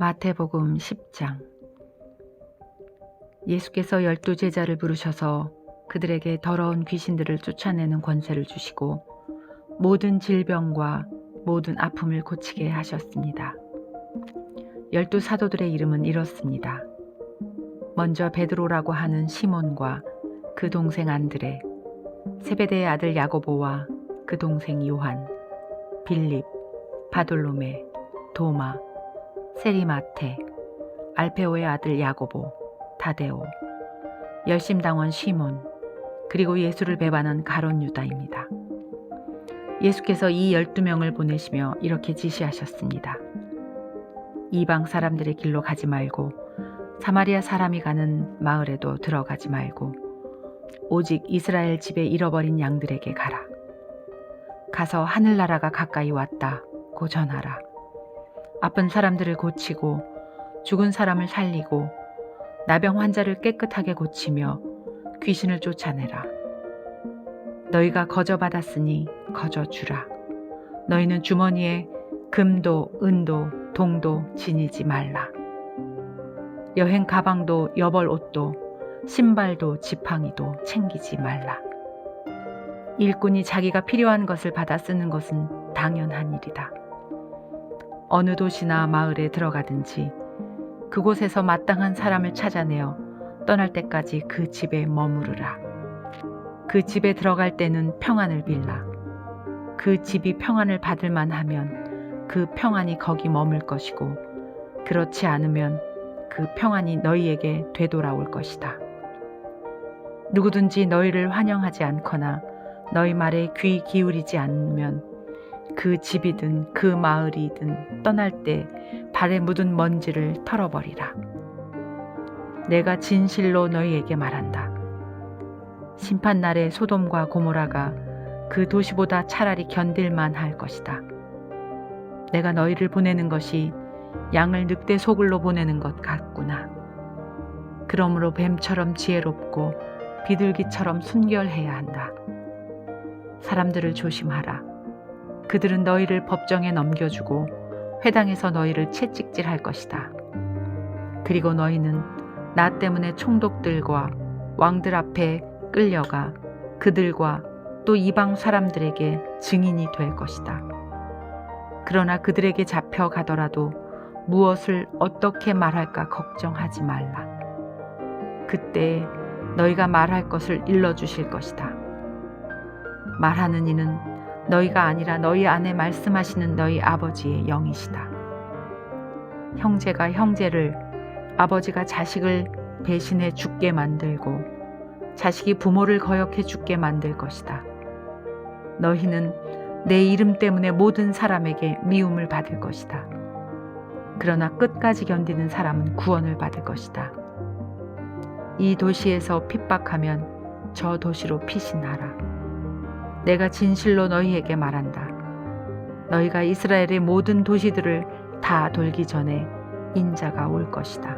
마태복음 10장 예수께서 열두 제자를 부르셔서 그들에게 더러운 귀신들을 쫓아내는 권세를 주시고 모든 질병과 모든 아픔을 고치게 하셨습니다. 열두 사도들의 이름은 이렇습니다. 먼저 베드로라고 하는 시몬과 그 동생 안드레, 세베대의 아들 야고보와 그 동생 요한, 빌립, 바돌로메, 도마, 세리마테, 알페오의 아들 야고보, 다데오, 열심당원 시몬, 그리고 예수를 배반한 가론 유다입니다. 예수께서 이 열두 명을 보내시며 이렇게 지시하셨습니다. 이방 사람들의 길로 가지 말고 사마리아 사람이 가는 마을에도 들어가지 말고 오직 이스라엘 집에 잃어버린 양들에게 가라. 가서 하늘나라가 가까이 왔다 고 전하라. 아픈 사람들을 고치고 죽은 사람을 살리고 나병 환자를 깨끗하게 고치며 귀신을 쫓아내라. 너희가 거저 받았으니 거저 주라. 너희는 주머니에 금도 은도 동도 지니지 말라. 여행 가방도 여벌 옷도 신발도 지팡이도 챙기지 말라. 일꾼이 자기가 필요한 것을 받아 쓰는 것은 당연한 일이다. 어느 도시나 마을에 들어가든지 그곳에서 마땅한 사람을 찾아내어 떠날 때까지 그 집에 머무르라. 그 집에 들어갈 때는 평안을 빌라. 그 집이 평안을 받을 만하면 그 평안이 거기 머물 것이고 그렇지 않으면 그 평안이 너희에게 되돌아올 것이다. 누구든지 너희를 환영하지 않거나 너희 말에 귀 기울이지 않으면 그 집이든 그 마을이든 떠날 때 발에 묻은 먼지를 털어버리라. 내가 진실로 너희에게 말한다. 심판날에 소돔과 고모라가 그 도시보다 차라리 견딜만 할 것이다. 내가 너희를 보내는 것이 양을 늑대 소굴로 보내는 것 같구나. 그러므로 뱀처럼 지혜롭고 비둘기처럼 순결해야 한다. 사람들을 조심하라. 그들은 너희를 법정에 넘겨주고 회당에서 너희를 채찍질할 것이다. 그리고 너희는 나 때문에 총독들과 왕들 앞에 끌려가 그들과 또 이방 사람들에게 증인이 될 것이다. 그러나 그들에게 잡혀가더라도 무엇을 어떻게 말할까 걱정하지 말라. 그때 너희가 말할 것을 일러 주실 것이다. 말하는 이는 너희가 아니라 너희 안에 말씀하시는 너희 아버지의 영이시다. 형제가 형제를 아버지가 자식을 배신해 죽게 만들고 자식이 부모를 거역해 죽게 만들 것이다. 너희는 내 이름 때문에 모든 사람에게 미움을 받을 것이다. 그러나 끝까지 견디는 사람은 구원을 받을 것이다. 이 도시에서 핍박하면 저 도시로 피신하라. 내가 진실로 너희에게 말한다. 너희가 이스라엘의 모든 도시들을 다 돌기 전에 인자가 올 것이다.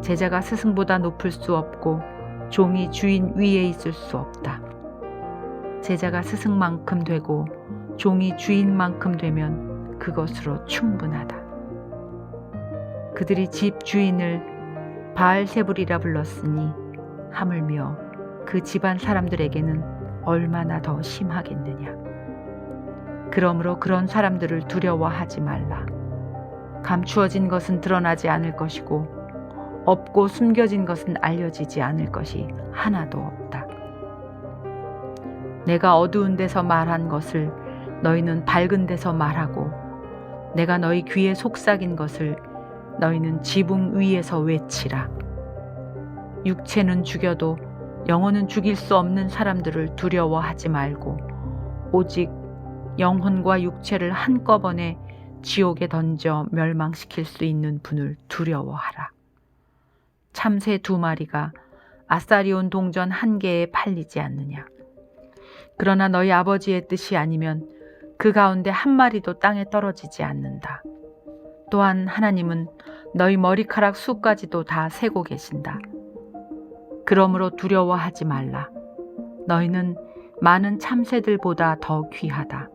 제자가 스승보다 높을 수 없고 종이 주인 위에 있을 수 없다. 제자가 스승만큼 되고 종이 주인만큼 되면 그것으로 충분하다. 그들이 집 주인을 바알세불이라 불렀으니 하물며 그 집안 사람들에게는 얼마나 더 심하겠느냐. 그러므로 그런 사람들을 두려워하지 말라. 감추어진 것은 드러나지 않을 것이고 없고 숨겨진 것은 알려지지 않을 것이 하나도 없다. 내가 어두운 데서 말한 것을 너희는 밝은 데서 말하고 내가 너희 귀에 속삭인 것을 너희는 지붕 위에서 외치라. 육체는 죽여도 영혼은 죽일 수 없는 사람들을 두려워하지 말고 오직 영혼과 육체를 한꺼번에 지옥에 던져 멸망시킬 수 있는 분을 두려워하라. 참새 두 마리가 아사리온 동전 한 개에 팔리지 않느냐. 그러나 너희 아버지의 뜻이 아니면 그 가운데 한 마리도 땅에 떨어지지 않는다. 또한 하나님은 너희 머리카락 수까지도 다 세고 계신다. 그러므로 두려워하지 말라. 너희는 많은 참새들보다 더 귀하다.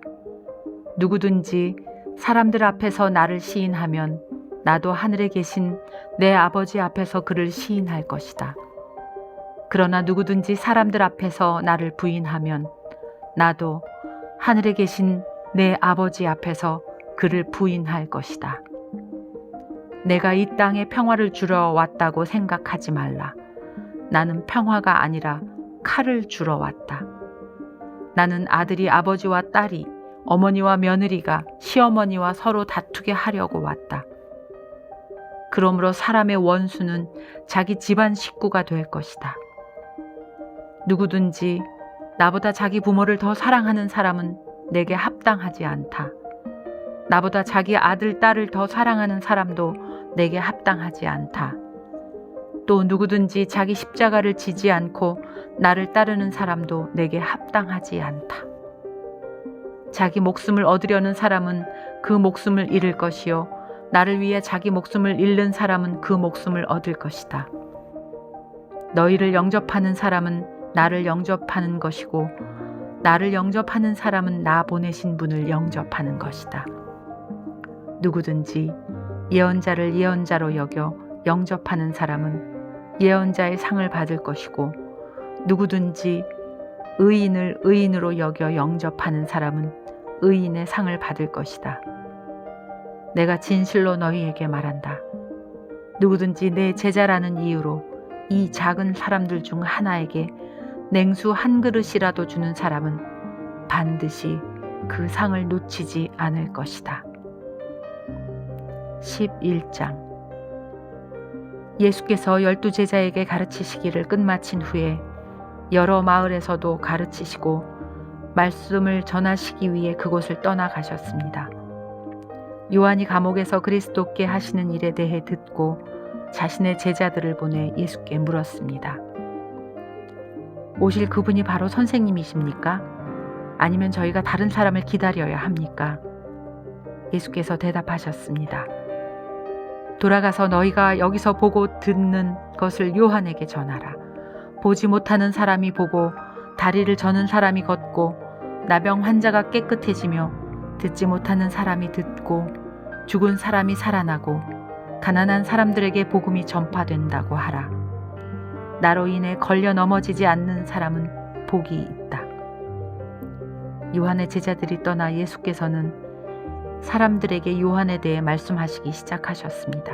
누구든지 사람들 앞에서 나를 시인하면 나도 하늘에 계신 내 아버지 앞에서 그를 시인할 것이다. 그러나 누구든지 사람들 앞에서 나를 부인하면 나도 하늘에 계신 내 아버지 앞에서 그를 부인할 것이다. 내가 이 땅에 평화를 주러 왔다고 생각하지 말라. 나는 평화가 아니라 칼을 주러 왔다. 나는 아들이 아버지와 딸이 어머니와 며느리가 시어머니와 서로 다투게 하려고 왔다. 그러므로 사람의 원수는 자기 집안 식구가 될 것이다. 누구든지 나보다 자기 부모를 더 사랑하는 사람은 내게 합당하지 않다. 나보다 자기 아들, 딸을 더 사랑하는 사람도 내게 합당하지 않다. 또 누구든지 자기 십자가를 지지 않고 나를 따르는 사람도 내게 합당하지 않다. 자기 목숨을 얻으려는 사람은 그 목숨을 잃을 것이요. 나를 위해 자기 목숨을 잃는 사람은 그 목숨을 얻을 것이다. 너희를 영접하는 사람은 나를 영접하는 것이고, 나를 영접하는 사람은 나 보내신 분을 영접하는 것이다. 누구든지 예언자를 예언자로 여겨 영접하는 사람은 예언자의 상을 받을 것이고 누구든지 의인을 의인으로 여겨 영접하는 사람은 의인의 상을 받을 것이다. 내가 진실로 너희에게 말한다. 누구든지 내 제자라는 이유로 이 작은 사람들 중 하나에게 냉수 한 그릇이라도 주는 사람은 반드시 그 상을 놓치지 않을 것이다. 11장 예수께서 열두 제자에게 가르치시기를 끝마친 후에 여러 마을에서도 가르치시고 말씀을 전하시기 위해 그곳을 떠나가셨습니다. 요한이 감옥에서 그리스도께 하시는 일에 대해 듣고 자신의 제자들을 보내 예수께 물었습니다. 오실 그분이 바로 선생님이십니까? 아니면 저희가 다른 사람을 기다려야 합니까? 예수께서 대답하셨습니다. 돌아가서 너희가 여기서 보고 듣는 것을 요한에게 전하라. 보지 못하는 사람이 보고 다리를 저는 사람이 걷고 나병 환자가 깨끗해지며 듣지 못하는 사람이 듣고 죽은 사람이 살아나고 가난한 사람들에게 복음이 전파된다고 하라. 나로 인해 걸려 넘어지지 않는 사람은 복이 있다. 요한의 제자들이 떠나 예수께서는 사람들에게 요한에 대해 말씀하시기 시작하셨습니다.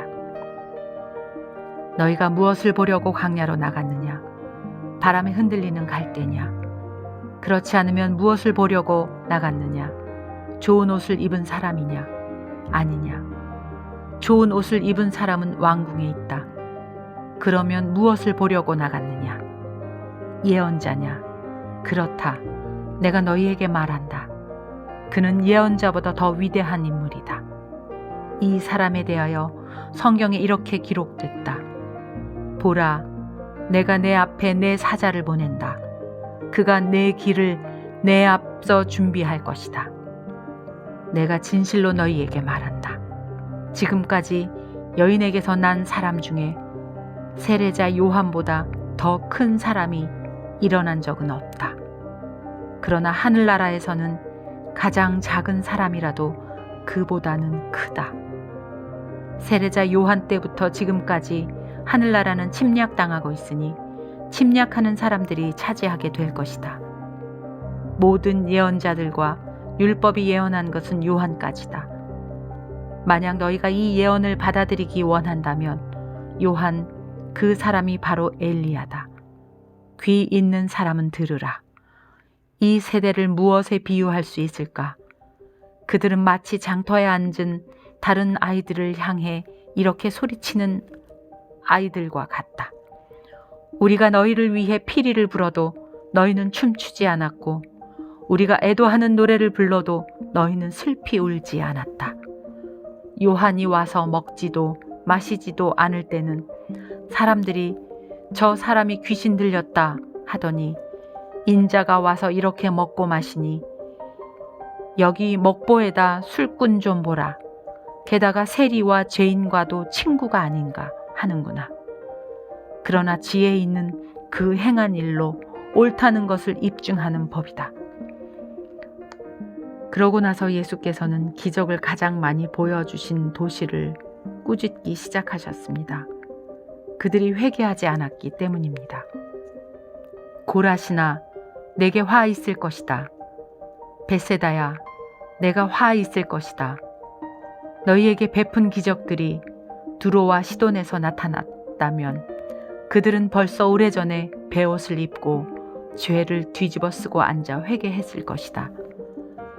너희가 무엇을 보려고 광야로 나갔느냐? 바람에 흔들리는 갈대냐? 그렇지 않으면 무엇을 보려고 나갔느냐? 좋은 옷을 입은 사람이냐? 아니냐? 좋은 옷을 입은 사람은 왕궁에 있다. 그러면 무엇을 보려고 나갔느냐? 예언자냐? 그렇다. 내가 너희에게 말한다. 그는 예언자보다 더 위대한 인물이다. 이 사람에 대하여 성경에 이렇게 기록됐다. 보라, 내가 내 앞에 내 사자를 보낸다. 그가 내 길을 내 앞서 준비할 것이다. 내가 진실로 너희에게 말한다. 지금까지 여인에게서 난 사람 중에 세례자 요한보다 더 큰 사람이 일어난 적은 없다. 그러나 하늘나라에서는 가장 작은 사람이라도 그보다는 크다. 세례자 요한 때부터 지금까지 하늘나라는 침략당하고 있으니 침략하는 사람들이 차지하게 될 것이다. 모든 예언자들과 율법이 예언한 것은 요한까지다. 만약 너희가 이 예언을 받아들이기 원한다면 요한 그 사람이 바로 엘리야다. 귀 있는 사람은 들으라. 이 세대를 무엇에 비유할 수 있을까? 그들은 마치 장터에 앉은 다른 아이들을 향해 이렇게 소리치는 아이들과 같다. 우리가 너희를 위해 피리를 불어도 너희는 춤추지 않았고, 우리가 애도하는 노래를 불러도 너희는 슬피 울지 않았다. 요한이 와서 먹지도 마시지도 않을 때는 사람들이 저 사람이 귀신 들렸다 하더니 인자가 와서 이렇게 먹고 마시니 여기 먹보에다 술꾼 좀 보라. 게다가 세리와 죄인과도 친구가 아닌가 하는구나. 그러나 지혜 있는 그 행한 일로 옳다는 것을 입증하는 법이다. 그러고 나서 예수께서는 기적을 가장 많이 보여주신 도시를 꾸짖기 시작하셨습니다. 그들이 회개하지 않았기 때문입니다. 고라시나 내게 화 있을 것이다. 베세다야 내가 화 있을 것이다. 너희에게 베푼 기적들이 두로와 시돈에서 나타났다면 그들은 벌써 오래전에 베옷을 입고 죄를 뒤집어 쓰고 앉아 회개했을 것이다.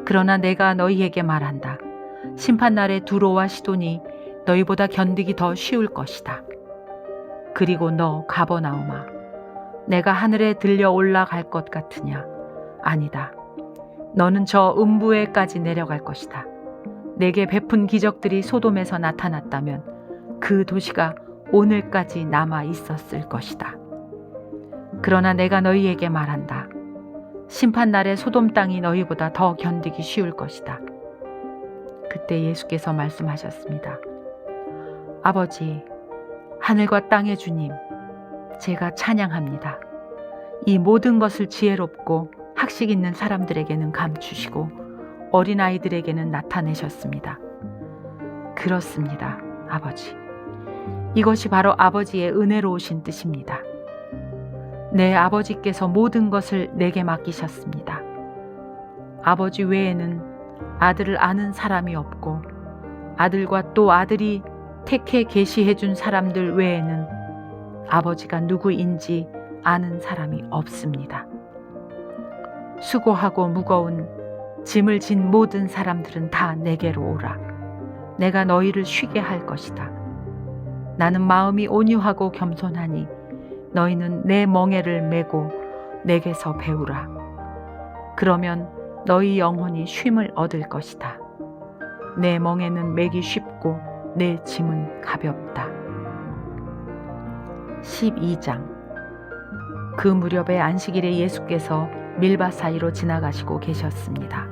그러나 내가 너희에게 말한다. 심판날에 두로와 시돈이 너희보다 견디기 더 쉬울 것이다. 그리고 너 가버나움아, 내가 하늘에 들려 올라갈 것 같으냐? 아니다. 너는 저 음부에까지 내려갈 것이다. 내게 베푼 기적들이 소돔에서 나타났다면 그 도시가 오늘까지 남아 있었을 것이다. 그러나 내가 너희에게 말한다. 심판날에 소돔 땅이 너희보다 더 견디기 쉬울 것이다. 그때 예수께서 말씀하셨습니다. 아버지, 하늘과 땅의 주님, 제가 찬양합니다. 이 모든 것을 지혜롭고 학식 있는 사람들에게는 감추시고 어린아이들에게는 나타내셨습니다. 그렇습니다, 아버지. 이것이 바로 아버지의 은혜로우신 뜻입니다. 내 아버지께서 모든 것을 내게 맡기셨습니다. 아버지 외에는 아들을 아는 사람이 없고 아들과 또 아들이 택해 계시해 준 사람들 외에는 아버지가 누구인지 아는 사람이 없습니다. 수고하고 무거운 짐을 진 모든 사람들은 다 내게로 오라. 내가 너희를 쉬게 할 것이다. 나는 마음이 온유하고 겸손하니 너희는 내 멍에를 메고 내게서 배우라. 그러면 너희 영혼이 쉼을 얻을 것이다. 내 멍에는 매기 쉽고 내 짐은 가볍다. 12장 그 무렵에 안식일에 예수께서 밀밭 사이로 지나가시고 계셨습니다.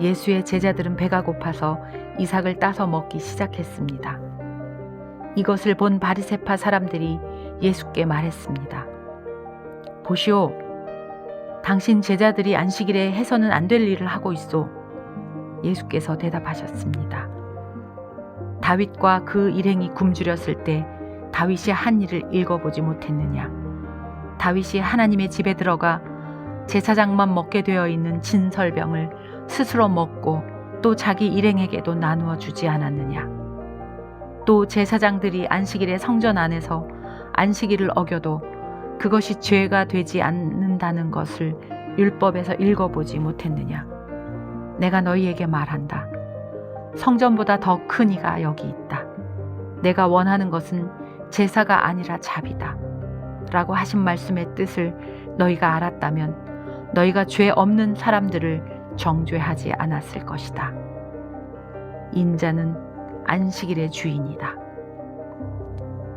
예수의 제자들은 배가 고파서 이삭을 따서 먹기 시작했습니다. 이것을 본 바리세파 사람들이 예수께 말했습니다. 보시오, 당신 제자들이 안식일에 해서는 안 될 일을 하고 있소. 예수께서 대답하셨습니다. 다윗과 그 일행이 굶주렸을 때 다윗이 한 일을 읽어보지 못했느냐? 다윗이 하나님의 집에 들어가 제사장만 먹게 되어 있는 진설병을 스스로 먹고 또 자기 일행에게도 나누어 주지 않았느냐? 또 제사장들이 안식일에 성전 안에서 안식일을 어겨도 그것이 죄가 되지 않는다는 것을 율법에서 읽어보지 못했느냐? 내가 너희에게 말한다. 성전보다 더 큰 이가 여기 있다. 내가 원하는 것은 제사가 아니라 자비다. 라고 하신 말씀의 뜻을 너희가 알았다면 너희가 죄 없는 사람들을 정죄하지 않았을 것이다. 인자는 안식일의 주인이다.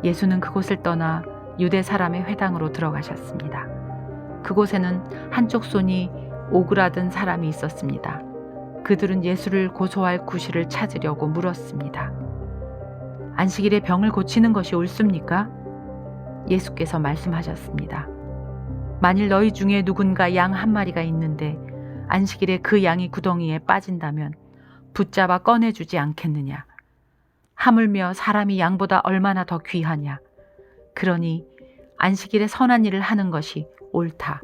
예수는 그곳을 떠나 유대 사람의 회당으로 들어가셨습니다. 그곳에는 한쪽 손이 오그라든 사람이 있었습니다. 그들은 예수를 고소할 구실을 찾으려고 물었습니다. 안식일에 병을 고치는 것이 옳습니까? 예수께서 말씀하셨습니다. 만일 너희 중에 누군가 양 한 마리가 있는데 안식일에 그 양이 구덩이에 빠진다면 붙잡아 꺼내주지 않겠느냐? 하물며 사람이 양보다 얼마나 더 귀하냐? 그러니 안식일에 선한 일을 하는 것이 옳다.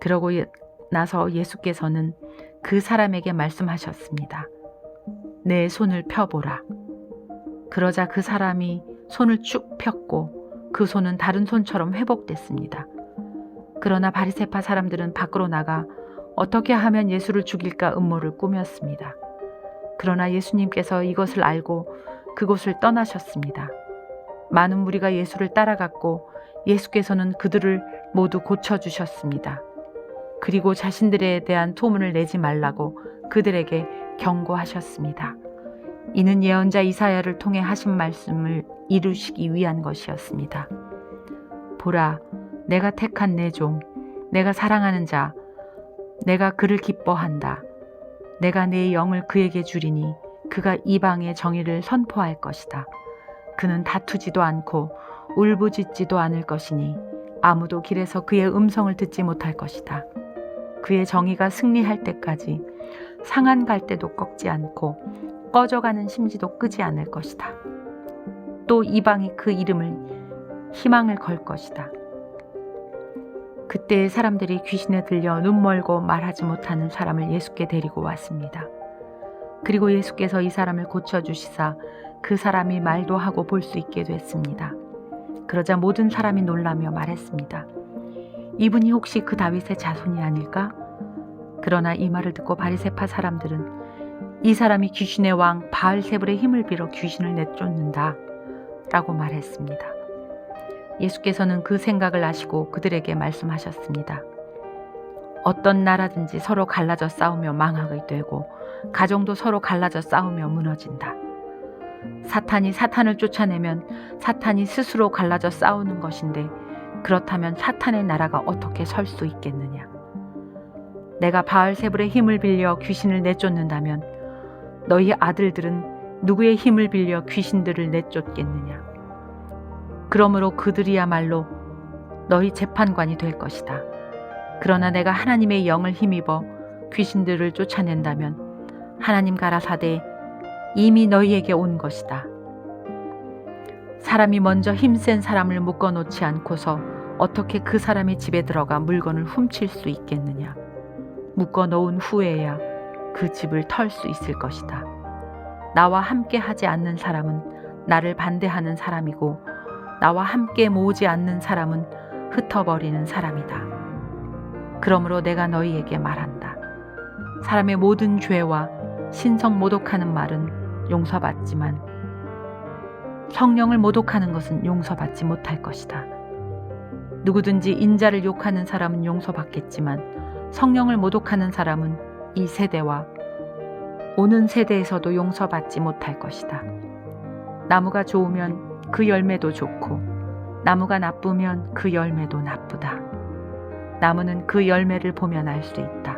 그러고 나서 예수께서는 그 사람에게 말씀하셨습니다. 내 손을 펴보라. 그러자 그 사람이 손을 쭉 폈고 그 손은 다른 손처럼 회복됐습니다. 그러나 바리세파 사람들은 밖으로 나가 어떻게 하면 예수를 죽일까 음모를 꾸몄습니다. 그러나 예수님께서 이것을 알고 그곳을 떠나셨습니다. 많은 무리가 예수를 따라갔고 예수께서는 그들을 모두 고쳐주셨습니다. 그리고 자신들에 대한 토문을 내지 말라고 그들에게 경고하셨습니다. 이는 예언자 이사야를 통해 하신 말씀을 이루시기 위한 것이었습니다. 보라, 내가 택한 내 종, 내가 사랑하는 자, 내가 그를 기뻐한다. 내가 내 영을 그에게 주리니 그가 이방의 정의를 선포할 것이다. 그는 다투지도 않고 울부짖지도 않을 것이니 아무도 길에서 그의 음성을 듣지 못할 것이다. 그의 정의가 승리할 때까지 상한 갈 때도 꺾지 않고 꺼져가는 심지도 끄지 않을 것이다. 또 이방이 그 이름을 희망을 걸 것이다. 그때 사람들이 귀신에 들려 눈 멀고 말하지 못하는 사람을 예수께 데리고 왔습니다. 그리고 예수께서 이 사람을 고쳐주시사 그 사람이 말도 하고 볼 수 있게 됐습니다. 그러자 모든 사람이 놀라며 말했습니다. 이분이 혹시 그 다윗의 자손이 아닐까? 그러나 이 말을 듣고 바리세파 사람들은 이 사람이 귀신의 왕 바알세불의 힘을 빌어 귀신을 내쫓는다 라고 말했습니다. 예수께서는 그 생각을 아시고 그들에게 말씀하셨습니다. 어떤 나라든지 서로 갈라져 싸우며 망하게 되고 가정도 서로 갈라져 싸우며 무너진다. 사탄이 사탄을 쫓아내면 사탄이 스스로 갈라져 싸우는 것인데 그렇다면 사탄의 나라가 어떻게 설 수 있겠느냐? 내가 바알세불의 힘을 빌려 귀신을 내쫓는다면 너희 아들들은 누구의 힘을 빌려 귀신들을 내쫓겠느냐? 그러므로 그들이야말로 너희 재판관이 될 것이다. 그러나 내가 하나님의 영을 힘입어 귀신들을 쫓아낸다면 하나님 가라사대 이미 너희에게 온 것이다. 사람이 먼저 힘센 사람을 묶어놓지 않고서 어떻게 그 사람의 집에 들어가 물건을 훔칠 수 있겠느냐? 묶어놓은 후에야 그 집을 털 수 있을 것이다. 나와 함께 하지 않는 사람은 나를 반대하는 사람이고 나와 함께 모으지 않는 사람은 흩어버리는 사람이다. 그러므로 내가 너희에게 말한다. 사람의 모든 죄와 신성 모독하는 말은 용서받지만 성령을 모독하는 것은 용서받지 못할 것이다. 누구든지 인자를 욕하는 사람은 용서받겠지만 성령을 모독하는 사람은 이 세대와 오는 세대에서도 용서받지 못할 것이다. 나무가 좋으면 그 열매도 좋고 나무가 나쁘면 그 열매도 나쁘다. 나무는 그 열매를 보면 알 수 있다.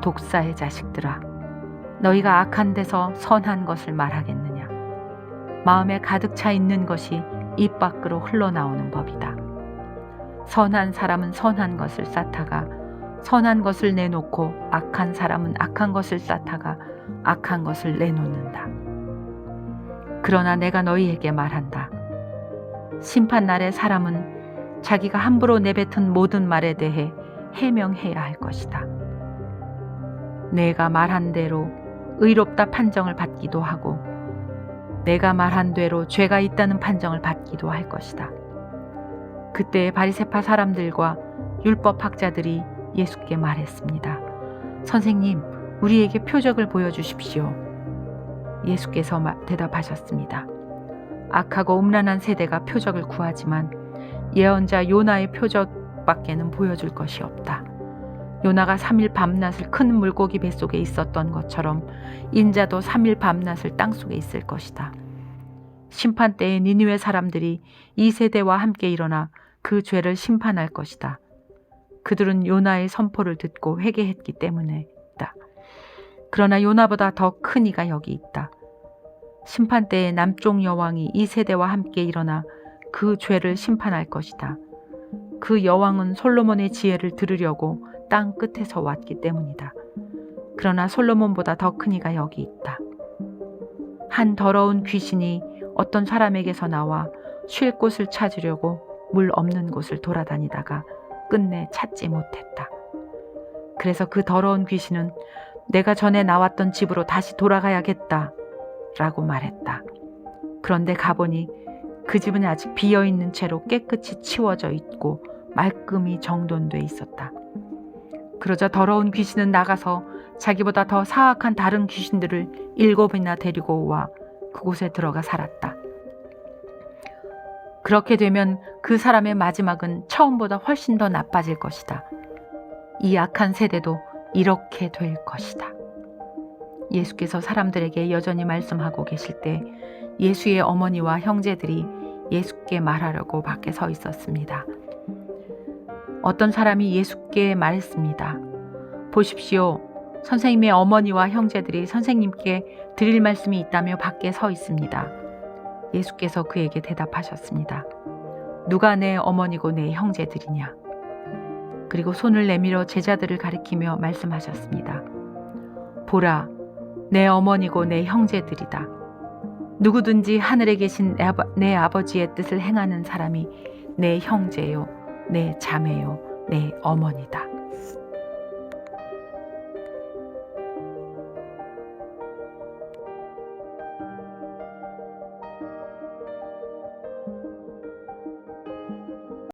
독사의 자식들아, 너희가 악한 데서 선한 것을 말하겠느냐? 마음에 가득 차 있는 것이 입 밖으로 흘러나오는 법이다. 선한 사람은 선한 것을 쌓다가 선한 것을 내놓고 악한 사람은 악한 것을 쌓다가 악한 것을 내놓는다. 그러나 내가 너희에게 말한다. 심판 날에 사람은 자기가 함부로 내뱉은 모든 말에 대해 해명해야 할 것이다. 내가 말한 대로 의롭다 판정을 받기도 하고 내가 말한 대로 죄가 있다는 판정을 받기도 할 것이다. 그때 바리세파 사람들과 율법 학자들이 예수께 말했습니다. 선생님, 우리에게 표적을 보여주십시오. 예수께서 대답하셨습니다. 악하고 음란한 세대가 표적을 구하지만 예언자 요나의 표적밖에는 보여줄 것이 없다. 요나가 3일 밤낮을 큰 물고기 뱃속에 있었던 것처럼 인자도 3일 밤낮을 땅속에 있을 것이다. 심판 때에 니느웨 사람들이 이 세대와 함께 일어나 그 죄를 심판할 것이다. 그들은 요나의 선포를 듣고 회개했기 때문에다. 그러나 요나보다 더 큰 이가 여기 있다. 심판 때에 남쪽 여왕이 이 세대와 함께 일어나 그 죄를 심판할 것이다. 그 여왕은 솔로몬의 지혜를 들으려고 땅 끝에서 왔기 때문이다. 그러나 솔로몬보다 더 큰 이가 여기 있다. 한 더러운 귀신이 어떤 사람에게서 나와 쉴 곳을 찾으려고 물 없는 곳을 돌아다니다가 끝내 찾지 못했다. 그래서 그 더러운 귀신은 내가 전에 나왔던 집으로 다시 돌아가야겠다. 라고 말했다. 그런데 가보니 그 집은 아직 비어 있는 채로 깨끗이 치워져 있고 말끔히 정돈돼 있었다. 그러자 더러운 귀신은 나가서 자기보다 더 사악한 다른 귀신들을 일곱이나 데리고 와 그곳에 들어가 살았다. 그렇게 되면 그 사람의 마지막은 처음보다 훨씬 더 나빠질 것이다. 이 악한 세대도 이렇게 될 것이다. 예수께서 사람들에게 여전히 말씀하고 계실 때 예수의 어머니와 형제들이 예수께 말하려고 밖에 서 있었습니다. 어떤 사람이 예수께 말했습니다. 보십시오. 선생님의 어머니와 형제들이 선생님께 드릴 말씀이 있다며 밖에 서 있습니다. 예수께서 그에게 대답하셨습니다. 누가 내 어머니고 내 형제들이냐? 그리고 손을 내밀어 제자들을 가리키며 말씀하셨습니다. 보라, 내 어머니고 내 형제들이다. 누구든지 하늘에 계신 내, 아버, 내 아버지의 뜻을 행하는 사람이 내 형제요, 내 자매요, 내 어머니다.